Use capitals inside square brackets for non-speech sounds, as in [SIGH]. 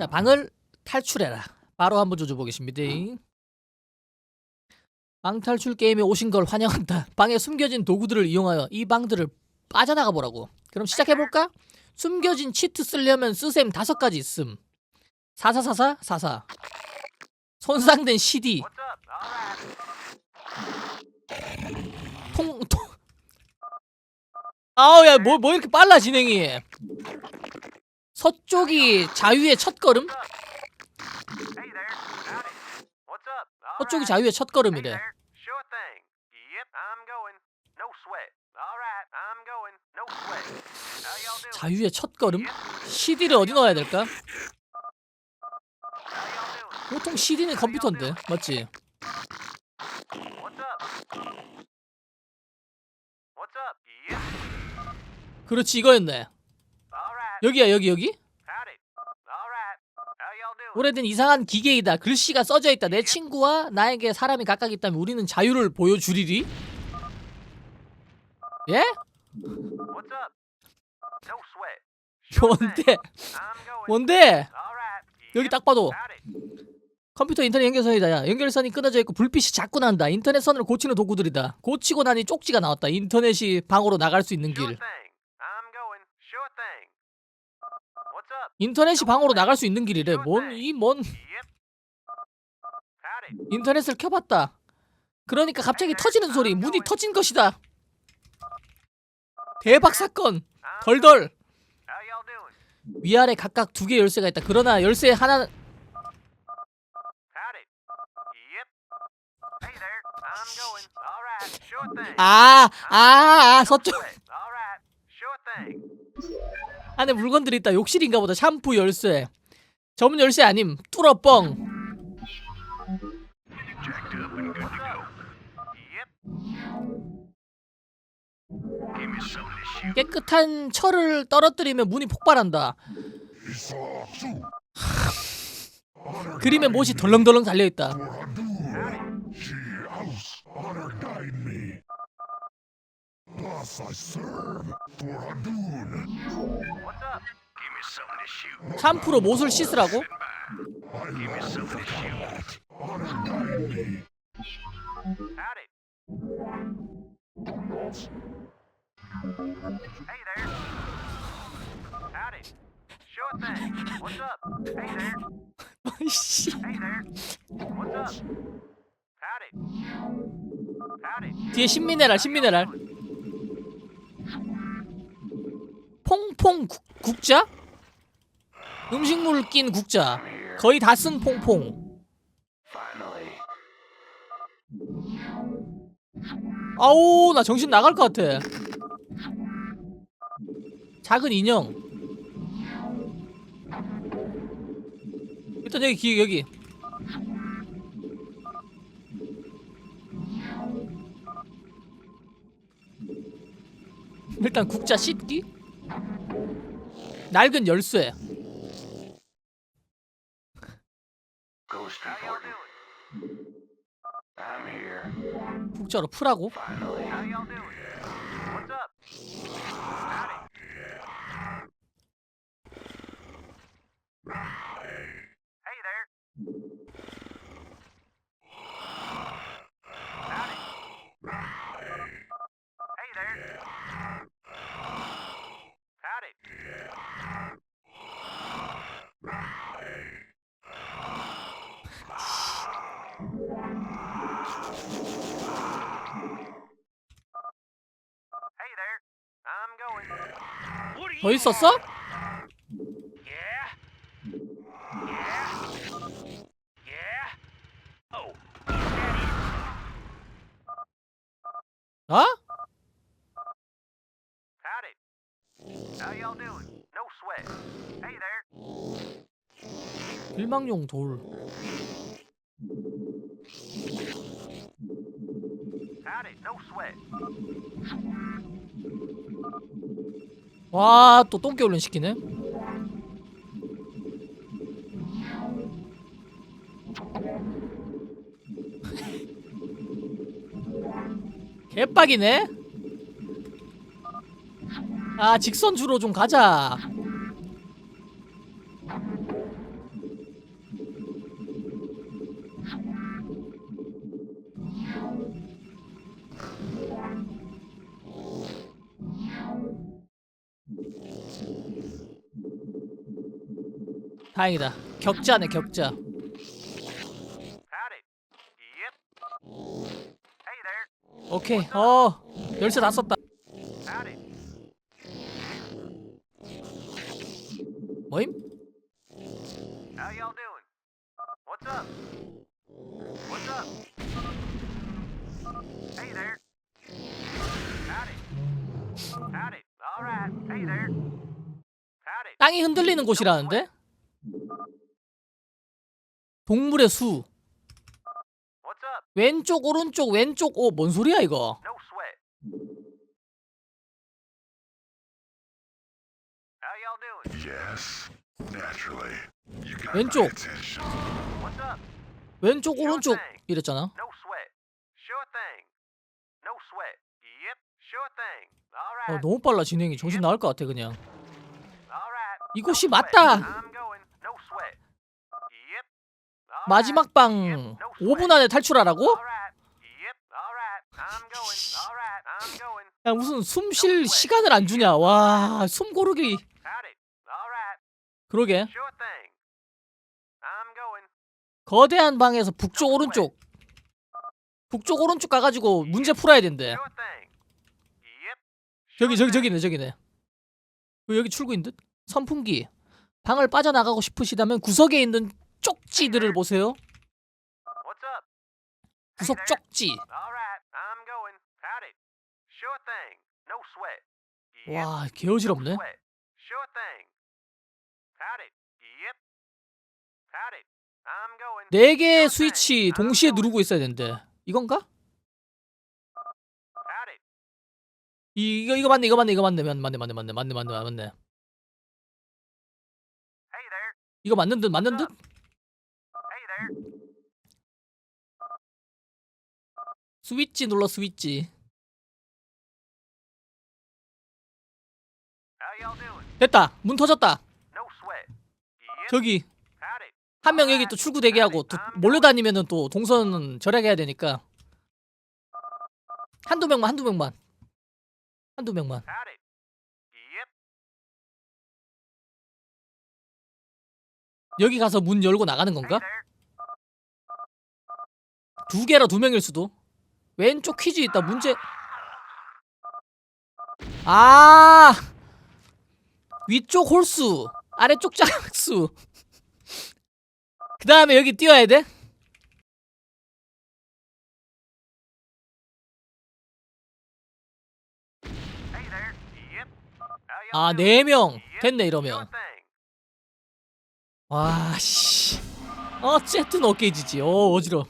자 방을 탈출해라. 바로 한번 조져보겠습니다. 방 탈출 게임에 오신 걸 환영한다. [LAUGHS] 방에 숨겨진 도구들을 이용하여 이 방들을 빠져나가 보라고. 그럼 시작해 볼까? 숨겨진 치트 쓰려면 쓰셈 다섯 가지 있음. 사사사사 사사. 손상된 CD. 통 통. 아우 야 뭐 뭐 이렇게 빨라 진행이. 서쪽이 자유의 첫걸음? 서쪽이. 자유의 첫걸음이래. 자유의 첫걸음? CD를 어디 넣어야 될까? 보통 CD는 컴퓨터인데 맞지? 그렇지 이거였네. 여기야 여기 여기? 오래된 이상한 기계이다. 글씨가 써져 있다. 내 친구와 나에게 사람이 각각 있다면 우리는 자유를 보여주리리. 예? 뭔데? 뭔데? 여기. 딱 봐도. 컴퓨터 인터넷 연결선이다. 야. 연결선이 끊어져 있고 불빛이 자꾸 난다. 인터넷 선을 고치는 도구들이다. 고치고 나니 쪽지가 나왔다. 인터넷이 방으로 나갈 수 있는 길. thing. I'm going. Sure thing. What's up? 인터넷이 방으로 나갈 수 있는 길이래. 뭔 이 뭔. 인터넷을 켜봤다. 그러니까 갑자기 터지는 소리. 문이 터진 것이다. 대박 사건. 덜덜. 위아래 각각 두 개 열쇠가 있다. 그러나 열쇠 하나. 아, 아, 아, 서쪽 안에 물건들이 있다. 욕실인가 보다. 샴푸 열쇠. 전문 열쇠 아님. 뚫어 뻥. Yep. 깨끗한 철을 떨어뜨리면 문이 폭발한다. 그림에 못이 덜렁덜렁 달려 있다. Thus I serve for Hadun. What's up? Give me something to shoot. 샴푸로 못을 씻으라고? I long for combat. Honor guide me. Howdy. Hey there. Howdy. Sure thing. What's up? Hey there. 씨. Hey there. What's up? Howdy. Howdy. 뒤에 신미네랄, 신미네랄. 퐁퐁 국, 국자? 음식물 낀 국자. 거의 다 쓴 퐁퐁. 아우 나 정신 나갈 것 같아 작은 인형 일단 여기 기 여기 일단 국자 씻기 낡은 열쇠 Ghost reporting. I'm here. 국자로 풀하고 Finally. How y'all doing? What's up? Howdy. Hey there. Howdy. Hey there. Howdy. Hey there. I'm going. What are 더 있었어? Oh. 어? How y'all doing? No sweat. Hey there. 일망용 돌 Howdy. No sweat. 와 또 똥개 훈련 시키네 개빡이네 아 직선 주로 좀 가자. 다행이다. 격자네 격자. 오케이. 어 열쇠 다 썼다. 뭐임? How y'all doing? What's up? What's up? Hey there. Howdy. Howdy. All right. Hey there. Howdy. 땅이 흔들리는 곳이라는데? 동물의 수. What's up? 왼쪽 오른쪽 왼쪽 오뭔 소리야 이거? 왼쪽. 왼쪽 오른쪽 이랬잖아. 어, 너무 빨라 진행이. 정신 나올 것 같아 그냥. 이곳이 맞다! 마지막 방 5분 안에 탈출하라고? 야 무슨 숨 쉴 시간을 안 주냐. 와 숨 고르기. 그러게. 거대한 방에서 북쪽 오른쪽 북쪽 오른쪽 가가지고 문제 풀어야 된대. 저기 저기. 저기네 저기네. 그 여기 출구인 듯. 선풍기. 방을 빠져나가고 싶으시다면 구석에 있는 쪽지들을 보세요. 구석 쪽지. 와 개어지럽네. 네 개의 스위치 동시에 누르고 있어야 된대. 이건가? 이거 이거 맞네 이거 맞네 이거 맞네. 맞네 맞네 맞네 맞네 맞네 맞네. 맞네 이거 맞는 듯 맞는 듯? 스위치 눌러 스위치. 됐다. 문 터졌다. 저기. 한 명 여기 또 출구 대기 하고 또 몰려다니면은 또 동선 절약해야 되니까. 한두 명만 한두 명만. 한두 명만. 여기 가서 문 열고 나가는 건가? 두 개라 두 명일 수도. 왼쪽 퀴즈 있다. 문제. 아! 위쪽 홀수 아래쪽 짝수 그 다음에 여기 뛰어야 돼? 아? 네 명. 됐네 이러면 thing. 와씨 어쨌든 어깨지지 어 어지러